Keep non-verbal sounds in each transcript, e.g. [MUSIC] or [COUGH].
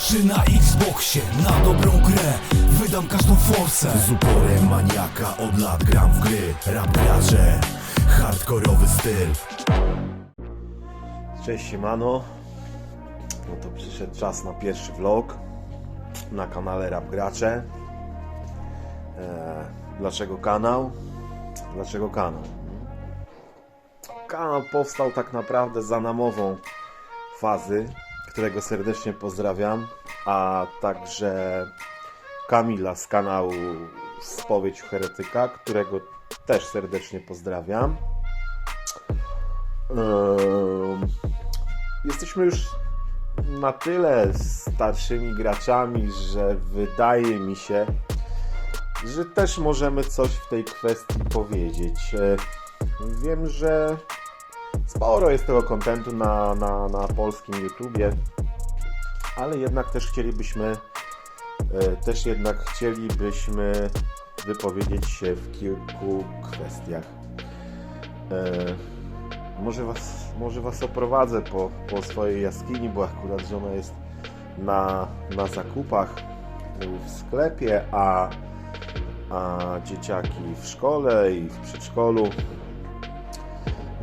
Czy na Xboxie, na dobrą grę. Wydam każdą forsę. Z uporem maniaka od lat gram w gry. Rap gracze, hardkorowy styl. Cześć siemano. No to przyszedł czas na pierwszy vlog Na kanale Rap Gracze. Eee, Dlaczego kanał? Dlaczego kanał? Kanał powstał tak naprawdę za namową fazy Którego serdecznie pozdrawiam A także Kamila z kanału Spowiedź Heretyka Którego też serdecznie pozdrawiam Ehm, Jesteśmy już na tyle starszymi graczami, że wydaje mi się, że też możemy coś w tej kwestii powiedzieć. E, Wiem, że sporo jest tego kontentu na, na, na polskim YouTubie, ale jednak też chcielibyśmy e, też jednak chcielibyśmy wypowiedzieć się w kilku kwestiach. E, może was, może was oprowadzę po, po swojej jaskini, bo akurat żona jest na, na zakupach w sklepie, a, a dzieciaki w szkole i w przedszkolu.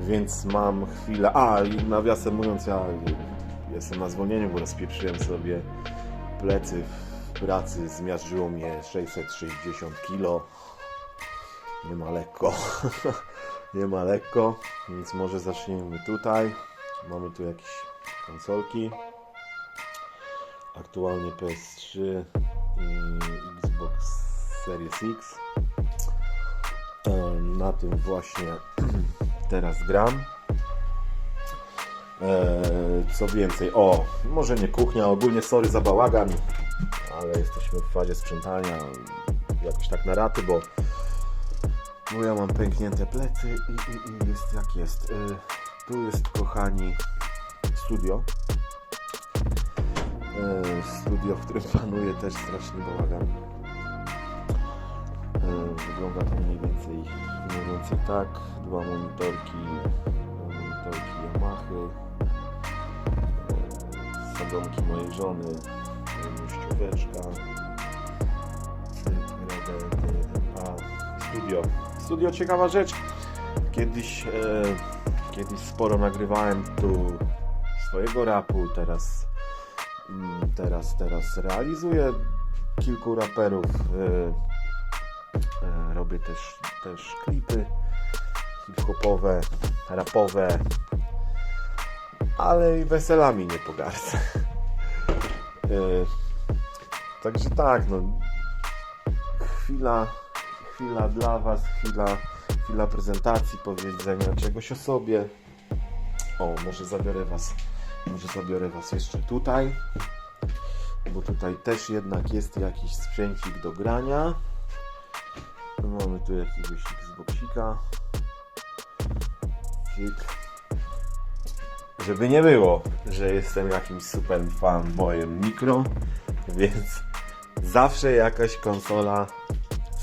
Więc mam chwilę. A, i nawiasem mówiąc, ja jestem na zwolnieniu, bo rozpieprzyłem sobie plecy w pracy. Zmiażdżyło mnie 660 kg. Nie ma lekko. [LAUGHS] nie ma lekko, więc może zaczniemy tutaj. Mamy tu jakieś konsolki. Aktualnie PS3 i Xbox Series X. E, Na tym właśnie [CLEARS THROAT] teraz gram. E, Co więcej, o, może nie kuchnia, ogólnie sorry za bałagan, ale jesteśmy w fazie sprzątania jakoś tak na raty, bo bo ja mam pęknięte plecy i, i, i jest jak jest. Y, tu jest, kochani, studio. Y, studio, w którym panuje też straszny bałagan. Wygląda to mniej więcej, mniej więcej tak. Dwa monitorki, monitorki Yamahy. Y, sadzonki mojej żony. Mościóweczka. A, studio. Studio ciekawa rzecz. Kiedyś, e, kiedyś sporo nagrywałem tu swojego rapu, teraz, mm, teraz, teraz realizuję kilku raperów. E, e, robię też, też klipy hip-hopowe, rapowe, ale i weselami nie pogardzę. E, także tak, no chwila chwila dla Was, chwila, chwila prezentacji, powiedzenia czegoś o sobie. O, może zabiorę Was, może zabiorę Was jeszcze tutaj, bo tutaj też jednak jest jakiś sprzęcik do grania. Mamy tu jakiegoś Xboxika. Cyk. Żeby nie było, że jestem jakimś super fanboyem mikro, więc zawsze jakaś konsola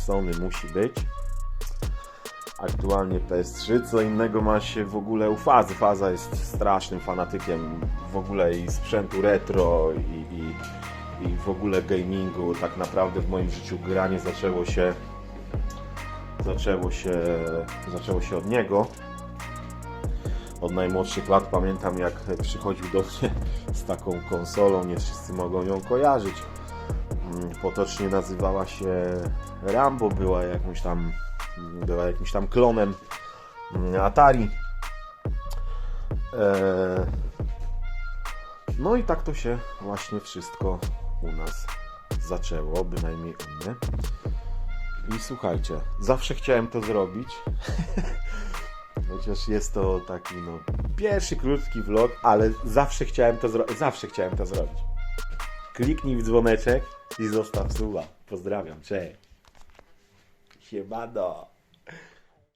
Sony musi być. Aktualnie PS3, co innego ma się w ogóle u Fazy. Faza jest strasznym fanatykiem w ogóle i sprzętu retro i, i, i w ogóle gamingu. Tak naprawdę w moim życiu granie zaczęło się zaczęło się zaczęło się od niego. Od najmłodszych lat pamiętam jak przychodził do mnie z taką konsolą, nie wszyscy mogą ją kojarzyć Mm, potocznie nazywała się Rambo, była jakimś tam, była jakimś tam klonem mm, Atari. Eee, No i tak to się właśnie wszystko u nas zaczęło, bynajmniej u mnie. I słuchajcie, zawsze chciałem to zrobić. [LAUGHS] Chociaż jest to taki no pierwszy krótki vlog, ale zawsze chciałem to zrobić. Zawsze chciałem to zrobić. Kliknij w dzwoneczek i zostaw suba. Pozdrawiam, cześć. Siemano.